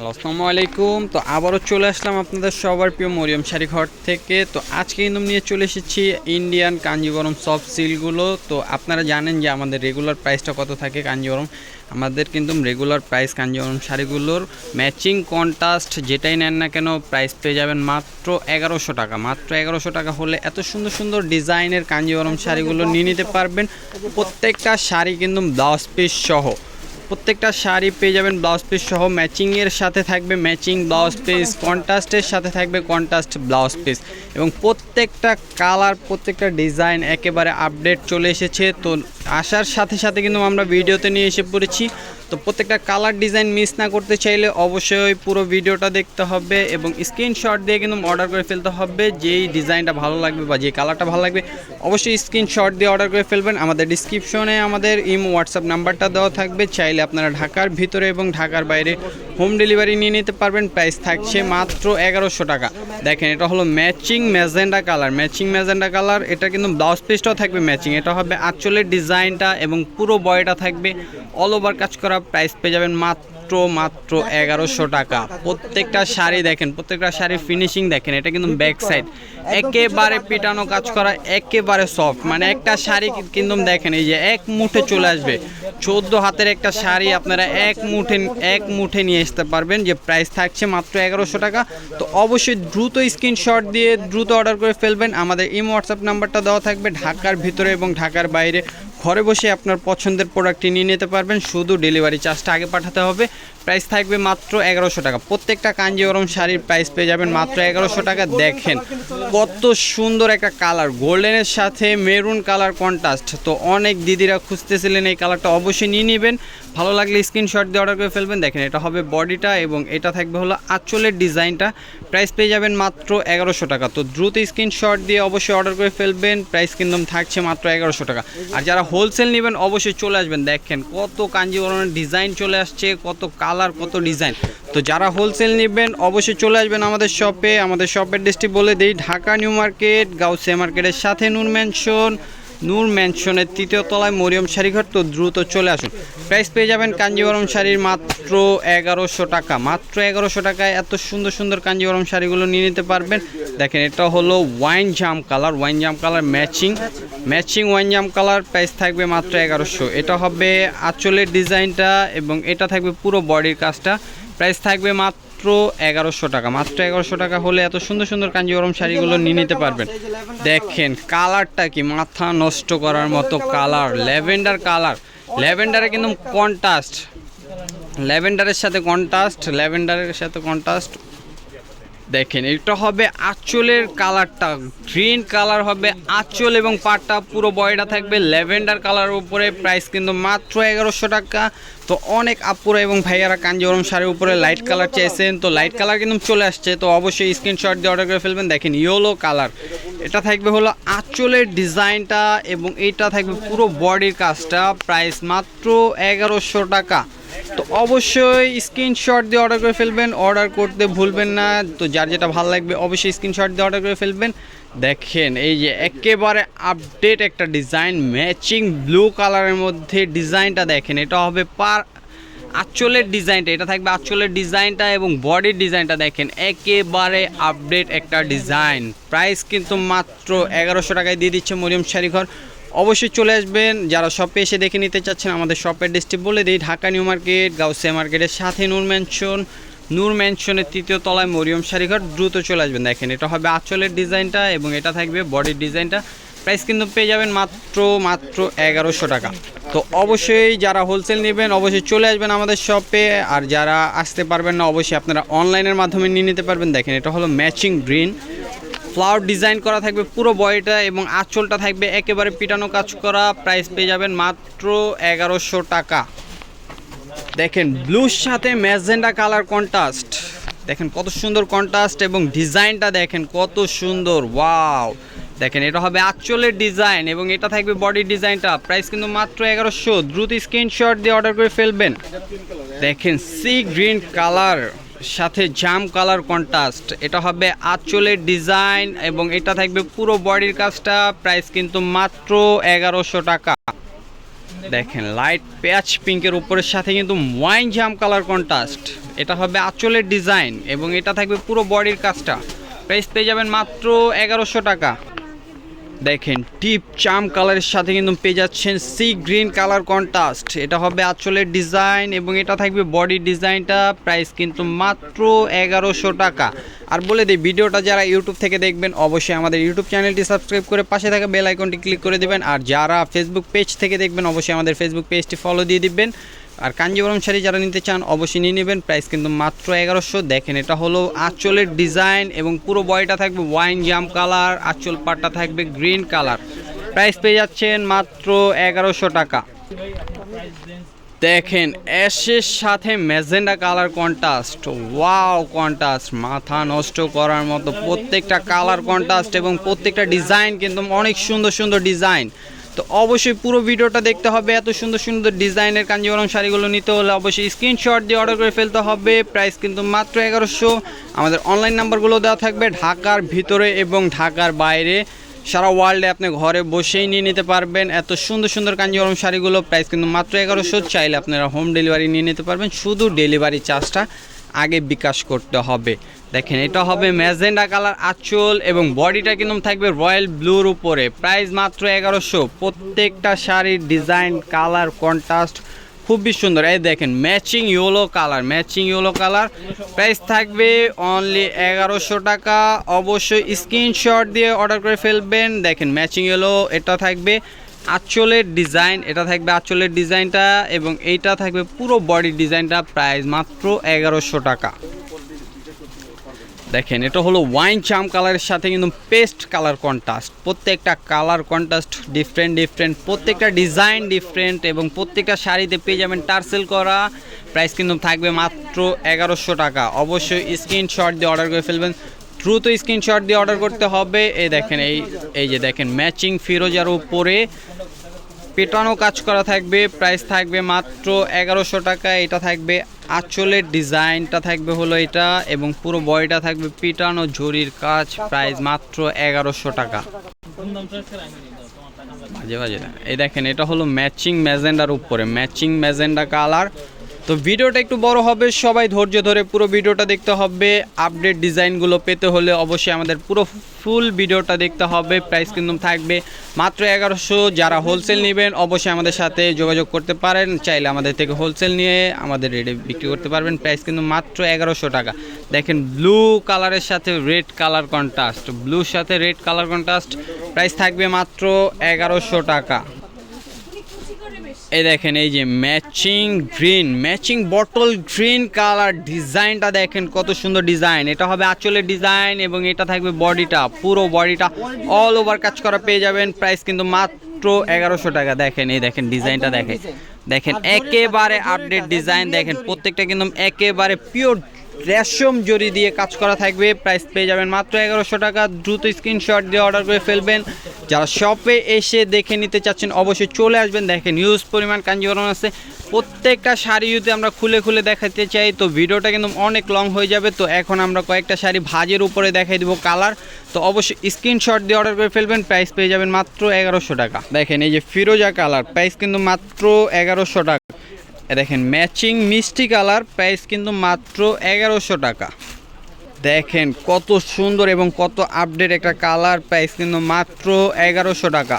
Hello আসসালামু আলাইকুম তো আবারও চলে আসলাম আপনাদের সবার প্রিয় মরিয়ম শাড়ি ঘর থেকে। তো আজকে কিন্তু নিয়ে চলে এসেছি ইন্ডিয়ান কাঞ্জিবরম সফট সিলগুলো তো আপনারা জানেন যে আমাদের রেগুলার প্রাইসটা কত থাকে কাঞ্জিবরম? আমাদের কিন্তু রেগুলার প্রাইস কাঞ্জিবরম শাড়িগুলোর ম্যাচিং কন্ট্রাস্ট যেটাই নেন না কেন প্রাইস পেয়ে যাবেন মাত্র এগারোশো টাকা। মাত্র এগারোশো টাকা হলে এত সুন্দর সুন্দর ডিজাইনের কাঞ্জিবরম শাড়িগুলো নিয়ে নিতে পারবেন। প্রত্যেকটা শাড়ি কিন্তু ব্লাউজ পিস সহ। প্রত্যেকটা শাড়ি পেয়ে যাবেন ব্লাউজ পিস সহ। ম্যাচিংয়ের সাথে থাকবে ম্যাচিং ব্লাউজ পিস কন্ট্রাস্টের সাথে থাকবে কন্ট্রাস্ট ব্লাউজ পিস এবং প্রত্যেকটা কালার প্রত্যেকটা ডিজাইন একেবারে আপডেট চলে এসেছে। তো আসার সাথে সাথে কিন্তু আমরা ভিডিওতে নিয়ে এসে পড়েছি। তো প্রত্যেকটা কালার ডিজাইন মিস না করতে চাইলে অবশ্যই পুরো ভিডিওটা দেখতে হবে এবং স্ক্রিনশট দিয়ে কিন্তু অর্ডার করে ফেলতে হবে যেই ডিজাইনটা ভালো লাগবে বা যে কালারটা ভালো লাগবে। অবশ্যই স্ক্রিনশট দিয়ে অর্ডার করে ফেলবেন। আমাদের ডিসক্রিপশনে আমাদের ইমো হোয়াটসঅ্যাপ নাম্বারটা দেওয়া থাকবে। চাইলে আপনারা ঢাকার ভিতরে এবং ঢাকার বাইরে হোম ডেলিভারি নিয়ে নিতে পারবেন। প্রাইস থাকছে মাত্র এগারোশো টাকা। দেখেন, এটা হলো matching magenta colour matching magenta colour এটা কিন্তু ব্লাউজ পিসটাও থাকবে ম্যাচিং এটা হবে আঁচলের ডিজাইনটা এবং পুরো বয়টা থাকবে। অল ওভার কাজ করা প্রাইস পেয়ে যাবেন মাত্র মাত্র এগারোশো টাকা। প্রত্যেকটা শাড়ি দেখেন, প্রত্যেকটা শাড়ির ফিনিশিং দেখেন, এটা কিন্তু ব্যাক সাইড একেবারে পিটানো কাজ করা, একেবারে সফট মানে একটা শাড়ি কিন্তু দেখেন, এই যে এক মুঠে চলে আসবে। চোদ্দ হাতের একটা শাড়ি আপনারা এক মুঠে এক মুঠে নিয়ে আসতে পারবেন। যে প্রাইস থাকছে মাত্র এগারোশো টাকা। তো অবশ্যই দ্রুত স্ক্রিনশট দিয়ে দ্রুত অর্ডার করে ফেলবেন। আমাদের ইম হোয়াটসঅ্যাপ নাম্বারটা দেওয়া থাকবে ঢাকার ভিতরে এবং ঢাকার বাইরে। ঘরে বসে আপনার পছন্দের প্রোডাক্টটি নিয়ে নিতে পারবেন। শুধু ডেলিভারি চার্জটা আগে পাঠাতে হবে। প্রাইস থাকবে মাত্র এগারোশো টাকা। প্রত্যেকটা কাঞ্জিওরম শাড়ির প্রাইস পেয়ে যাবেন মাত্র এগারোশো টাকা। দেখেন কত সুন্দর একটা কালার, গোল্ডেনের সাথে মেরুন কালার কন্ট্রাস্ট। তো অনেক দিদিরা খুঁজতেছিলেন এই কালারটা অবশ্যই নিয়ে নেবেন। ভালো লাগলে স্ক্রিনশট দিয়ে অর্ডার করে ফেলবেন। দেখেন এটা হবে বডিটা এবং এটা থাকবে হলো আঁচলের ডিজাইনটা। প্রাইস পেয়ে যাবেন মাত্র এগারোশো টাকা। তো দ্রুত স্ক্রিনশট দিয়ে অবশ্যই অর্ডার করে ফেলবেন। প্রাইস কিন্তু থাকছে মাত্র এগারোশো টাকা। আর যারা হোলসেল নেবেন, অবশ্যই চলে আসবেন। দেখেন কত কাঞ্জিবরণের ডিজাইন চলে আসছে, কত কালার কত ডিজাইন। তো যারা হোলসেল নেবেন, অবশ্যই চলে আসবেন আমাদের শপে আমাদের শপের ডিস্ট্রিক্ট বলে দিই, ঢাকা নিউ মার্কেট গাউসে মার্কেটের সাথে নুন ম্যানশন নূর ম্যানশনের তৃতীয় তলায় মরিয়ম শাড়িঘর তো দ্রুত চলে আসুন প্রাইস পেয়ে যাবেন কাঞ্জিবরম শাড়ির মাত্র এগারোশো টাকা। মাত্র এগারোশো টাকায় এত সুন্দর সুন্দর কাঞ্জিবরম শাড়িগুলো নিয়ে নিতে পারবেন। দেখেন, এটা হলো ওয়াইন জাম কালার ওয়াইন জাম কালার ম্যাচিং ম্যাচিং ওয়াইন জাম কালার প্রাইস থাকবে মাত্র এগারোশো। এটা হবে আঁচলের ডিজাইনটা এবং এটা থাকবে পুরো বডির কাজটা। প্রাইস থাকবে মাত্র এগারোশো টাকা। মাত্র এগারোশো টাকা হলে এত সুন্দর সুন্দর কাঞ্জিবরম শাড়িগুলো নিয়ে নিতে পারবেন। দেখেন, কালারটা কি মাথা নষ্ট করার মতো কালার, ল্যাভেন্ডার কালার। ল্যাভেন্ডারে কিন্তু কন্টাস্ট ল্যাভেন্ডারের সাথে কন্টাস্ট ল্যাভেন্ডারের সাথে কন্ট্রাস্ট। দেখেন, এটা হবে আঁচলের কালারটা। গ্রিন কালার হবে আঁচল এবং পাটটা পুরো বয়টা থাকবে ল্যাভেন্ডার কালার উপরে। প্রাইস কিন্তু মাত্র এগারোশো টাকা। তো অনেক আপুরা এবং ভাইয়ারা কাঞ্জিবরম শাড়ির উপরে লাইট কালার চেয়েছেন তো লাইট কালার কিন্তু চলে আসছে। তো অবশ্যই স্ক্রিনশট দিয়ে অর্ডার করে ফেলবেন। দেখেন ইয়েলো কালার এটা থাকবে হলো আঁচলের ডিজাইনটা এবং এটা থাকবে পুরো বডির কাজটা। প্রাইস মাত্র এগারোশো টাকা। তো অবশ্যই স্ক্রিনশট দিয়ে অর্ডার করে ফেলবেন অর্ডার করতে ভুলবেন না। তো যার যেটা ভালো লাগবে, অবশ্যই স্ক্রিনশট দিয়ে অর্ডার করে ফেলবেন। দেখেন, এই যে একেবারে আপডেট একটা ডিজাইন ম্যাচিং ব্লু কালারের মধ্যে ডিজাইনটা দেখেন। এটা হবে পার আঁচলের ডিজাইনটা এটা থাকবে আঁচলের ডিজাইনটা এবং বডির ডিজাইনটা দেখেন। একেবারে আপডেট একটা ডিজাইন প্রাইস কিন্তু মাত্র এগারোশো টাকায় দিয়ে দিচ্ছে মরিয়ম শাড়িঘর। অবশ্যই চলে আসবেন। যারা শপে এসে দেখে নিতে চাচ্ছেন আমাদের শপের ডিস্ট্রিক্ট বলে দিই, ঢাকা নিউ মার্কেট, গাউসিয়া মার্কেটের সাথে নূর ম্যানশন নূর ম্যানশনের তৃতীয় তলায় মরিয়ম শাড়িঘর দ্রুত চলে আসবেন। দেখেন, এটা হবে আঁচলের ডিজাইনটা এবং এটা থাকবে বডির ডিজাইনটা। প্রাইস কিন্তু পেয়ে যাবেন মাত্র মাত্র এগারোশো টাকা। তো অবশ্যই যারা হোলসেল নেবেন, অবশ্যই চলে আসবেন আমাদের শপে আর যারা আসতে পারবেন না, অবশ্যই আপনারা অনলাইনের মাধ্যমে নিয়ে নিতে পারবেন। দেখেন, এটা হলো ম্যাচিং গ্রিন ফ্লাওয়ার ডিজাইন করা থাকবে পুরো বডিটা এবং আঁচলটা থাকবে একেবারে পিটানো কাজ করা প্রাইস পেয়ে যাবেন মাত্র এগারোশো টাকা। দেখেন ব্লুর সাথে ম্যাজেন্ডা কালার কন্ট্রাস্ট। দেখেন কত সুন্দর কন্ট্রাস্ট এবং ডিজাইনটা দেখেন কত সুন্দর, ওয়াও। দেখেন এটা হবে আঁচলের ডিজাইন এবং এটা থাকবে বডির ডিজাইনটা। প্রাইস কিন্তু মাত্র এগারোশো। দ্রুত স্ক্রিনশট দিয়ে অর্ডার করে ফেলবেন। দেখেন সি গ্রিন কালার। সাথে জাম কালার কন্ট্রাস্ট। এটা হবে আঁচলের ডিজাইন এবং এটা থাকবে পুরো বডির কাজটা, প্রাইস কিন্তু মাত্র এগারোশো টাকা। দেখেন লাইট প্যাচ পিঙ্কের উপরের সাথে কিন্তু ওয়াইন জাম কালার কন্ট্রাস্ট এটা হবে আঁচলের ডিজাইন এবং এটা থাকবে পুরো বডির কাজটা। প্রাইস পেয়ে যাবেন মাত্র এগারোশো টাকা। দেখেন, টিপ চাম কালারের সাথে কিন্তু পেয়ে যাচ্ছেন সি গ্রিন কালার কন্ট্রাস্ট। এটা হবে আঁচলের ডিজাইন এবং এটা থাকবে বডি ডিজাইনটা, প্রাইস কিন্তু মাত্র এগারোশো টাকা। আর বলে দিই, ভিডিওটা যারা ইউটিউব থেকে দেখবেন, অবশ্যই আমাদের ইউটিউব চ্যানেলটি সাবস্ক্রাইব করে পাশে থাকা বেল আইকনটি ক্লিক করে দেবেন। আর যারা ফেসবুক পেজ থেকে দেখবেন, অবশ্যই আমাদের ফেসবুক পেজটি ফলো দিয়ে দিবেন। আর কাঞ্জিবরম শাড়ি যারা নিতে চান, অবশ্যই নিয়ে নেবেন। প্রাইস কিন্তু মাত্র এগারোশো। দেখেন, এটা হলো আঁচলের ডিজাইন এবং পুরো বয়টা থাকবে ওয়াইন জাম কালার, আঁচল পাটটা থাকবে গ্রিন কালার। প্রাইস পেয়ে যাচ্ছেন মাত্র এগারোশো টাকা। দেখেন, অ্যাশের সাথে magenta colour contrast. Wow, contrast. মাথা নষ্ট করার মতো প্রত্যেকটা কালার কন্ট্রাস্ট এবং প্রত্যেকটা ডিজাইন কিন্তু অনেক সুন্দর সুন্দর ডিজাইন। তো অবশ্যই পুরো ভিডিওটা দেখতে হবে। এত সুন্দর সুন্দর ডিজাইনের কাঞ্জিবরম শাড়িগুলো নিতে হলে অবশ্যই স্ক্রিনশট দিয়ে অর্ডার করে ফেলতে হবে। প্রাইস কিন্তু মাত্র এগারোশো। আমাদের অনলাইন নাম্বারগুলো দেওয়া থাকবে ঢাকার ভিতরে এবং ঢাকার বাইরে। সারা ওয়ার্ল্ডে আপনি ঘরে বসেই নিয়ে নিতে পারবেন। এত সুন্দর সুন্দর কাঞ্জিবরম শাড়িগুলো প্রাইস কিন্তু মাত্র এগারোশো। চাইলে আপনারা হোম ডেলিভারি নিয়ে নিতে পারবেন। শুধু ডেলিভারি চার্জটা আগে বিকাশ করতে হবে। দেখেন, এটা হবে ম্যাজেন্ডা কালার আঁচল এবং বডিটা কিন্তু থাকবে রয়্যাল ব্লুর উপরে। প্রাইস মাত্র এগারোশো। প্রত্যেকটা শাড়ির ডিজাইন, কালার, কন্ট্রাস্ট খুবই সুন্দর। এই দেখেন, matching yellow colour, matching yellow colour. Price থাকবে অনলি এগারোশো টাকা। অবশ্যই স্ক্রিনশট দিয়ে অর্ডার করে ফেলবেন। দেখেন, ম্যাচিং ইয়েলো, এটা থাকবে আঁচলের ডিজাইন, এটা থাকবে আঁচলের ডিজাইনটা এবং এইটা থাকবে পুরো বডি ডিজাইনটা। প্রাইস মাত্র এগারোশো টাকা। দেখেন, এটা হলো ওয়াইন চাম কালারের সাথে কিন্তু পেস্ট কালার কন্ট্রাস্ট প্রত্যেকটা কালার কন্ট্রাস্ট ডিফারেন্ট ডিফারেন্ট প্রত্যেকটা ডিজাইন ডিফারেন্ট এবং প্রত্যেকটা শাড়িতে পেয়ে যাবেন টার্সেল করা। প্রাইস কিন্তু থাকবে মাত্র এগারোশো টাকা। অবশ্যই স্ক্রিনশট দিয়ে অর্ডার করে ফেলবেন। দ্রুত স্ক্রিনশট দিয়ে অর্ডার করতে হবে। এই দেখেন, এই এই যে দেখেন ম্যাচিং ফিরোজার উপরে পেটানো কাজ করা থাকবে। প্রাইস থাকবে মাত্র এগারোশো টাকা। এটা থাকবে আঁচলের ডিজাইনটা থাকবে হলো এটা এবং পুরো বডিটা থাকবে পিটানো ঝুরির কাজ, প্রাইস মাত্র এগারোশো টাকা। বাজে বাজে এই দেখেন, এটা হলো ম্যাচিং ম্যাজেন্ডার উপরে। ম্যাচিং ম্যাজেন্ডা কালার তো ভিডিওটা একটু বড় হবে, সবাই ধৈর্য ধরে পুরো ভিডিওটা দেখতে হবে। আপডেট ডিজাইনগুলো পেতে হলে অবশ্যই আমাদের পুরো ফুল ভিডিওটা দেখতে হবে, প্রাইস কিন্তু থাকবে মাত্র এগারোশো। যারা হোলসেল নেবেন, অবশ্যই আমাদের সাথে যোগাযোগ করতে পারেন, চাইলে আমাদের থেকে হোলসেল নিয়ে আমাদের রেটে বিক্রি করতে পারবেন, প্রাইস কিন্তু মাত্র এগারোশো টাকা। দেখেন ব্লু কালারের সাথে রেড কালার কন্ট্রাস্ট ব্লুর সাথে রেড কালার কন্ট্রাস্ট প্রাইস থাকবে মাত্র এগারোশো টাকা। এই দেখেন এই যে matching green matching bottle green colour ডিজাইনটা দেখেন কত সুন্দর ডিজাইন এটা হবে আঁচলের ডিজাইন এবং এটা থাকবে বডিটা পুরো বডিটা অল ওভার কাজ করা পেয়ে যাবেন। প্রাইস কিন্তু মাত্র এগারোশো টাকা। দেখেন এই দেখেন ডিজাইনটা দেখেন। দেখেন একেবারে আপডেট ডিজাইন দেখেন প্রত্যেকটা কিন্তু একেবারে পিওর রেশম জরি দিয়ে কাজ করা থাকবে। প্রাইস পেয়ে যাবেন মাত্র এগারোশো টাকা। দ্রুত স্ক্রিনশট দিয়ে অর্ডার করে ফেলবেন। যারা শপে এসে দেখে নিতে চাচ্ছেন, অবশ্যই চলে আসবেন। দেখেন হিউজ পরিমাণ কাঞ্জিবরম আছে। প্রত্যেকটা শাড়ি যদি আমরা খুলে খুলে দেখাতে চাই, তো ভিডিওটা কিন্তু অনেক লং হয়ে যাবে। তো এখন আমরা কয়েকটা শাড়ি ভাজের উপরে দেখাই দিব কালার তো অবশ্যই স্ক্রিনশট দিয়ে অর্ডার করে ফেলবেন প্রাইস পেয়ে যাবেন মাত্র এগারোশো টাকা। দেখেন, এই যে ফিরোজা কালার প্রাইস কিন্তু মাত্র এগারোশো টাকা। দেখেন ম্যাচিং মিষ্টি কালার প্রাইস কিন্তু মাত্র এগারোশো টাকা। দেখেন কত সুন্দর এবং কত আপডেট একটা কালার প্রাইস কিন্তু মাত্র এগারোশো টাকা।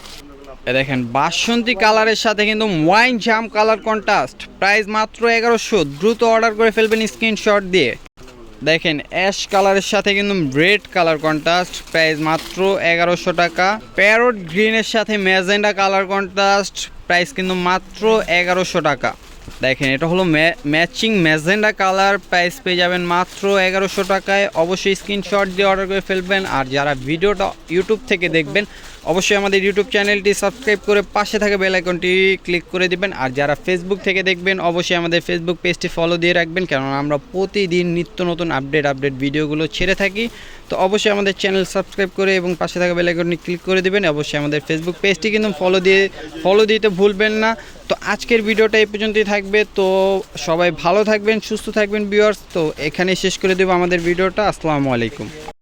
দেখেন, বাসন্তী কালারের সাথে কিন্তু ওয়াইন জাম কালার কন্ট্রাস্ট প্রাইস মাত্র এগারোশো। দ্রুত অর্ডার করে ফেলবেন স্ক্রিনশট দিয়ে। দেখেন অ্যাশ কালারের সাথে কিন্তু রেড কালার কন্ট্রাস্ট প্রাইস মাত্র এগারোশো টাকা। প্যারট গ্রিনের সাথে ম্যাজেন্ডা কালার কন্ট্রাস্ট প্রাইস কিন্তু মাত্র এগারোশো টাকা। দেখেন, এটা হলো ম্যাচিং ম্যাজেন্ডা কালার প্রাইস পেয়ে যাবেন মাত্র এগারোশো টাকায়। অবশ্যই স্ক্রিনশট দিয়ে অর্ডার করে ফেলবেন। আর যারা ভিডিওটা ইউটিউব থেকে দেখবেন অবশ্যই আমাদের ইউটিউব চ্যানেলটি সাবস্ক্রাইব করে পাশে থাকা বেল আইকনটি ক্লিক করে দিবেন। আর যারা ফেসবুক থেকে দেখবেন, অবশ্যই আমাদের ফেসবুক পেজটি ফলো দিয়ে রাখবেন, কেননা আমরা প্রতিদিন নিত্য নতুন আপডেট আপডেট ভিডিওগুলো ছেড়ে থাকি। তো অবশ্যই আমাদের চ্যানেল সাবস্ক্রাইব করে এবং পাশে থাকা বেল আইকনটি ক্লিক করে দিবেন। অবশ্যই আমাদের ফেসবুক পেজটি কিন্তু ফলো দিয়ে ফলো দিতে ভুলবেন না। তো আজকের ভিডিওটা এই পর্যন্তই থাকবে। তো সবাই ভালো থাকবেন, সুস্থ থাকবেন ভিউয়ার্স তো এখানেই শেষ করে দেবো আমাদের ভিডিওটা আসসালামু আলাইকুম।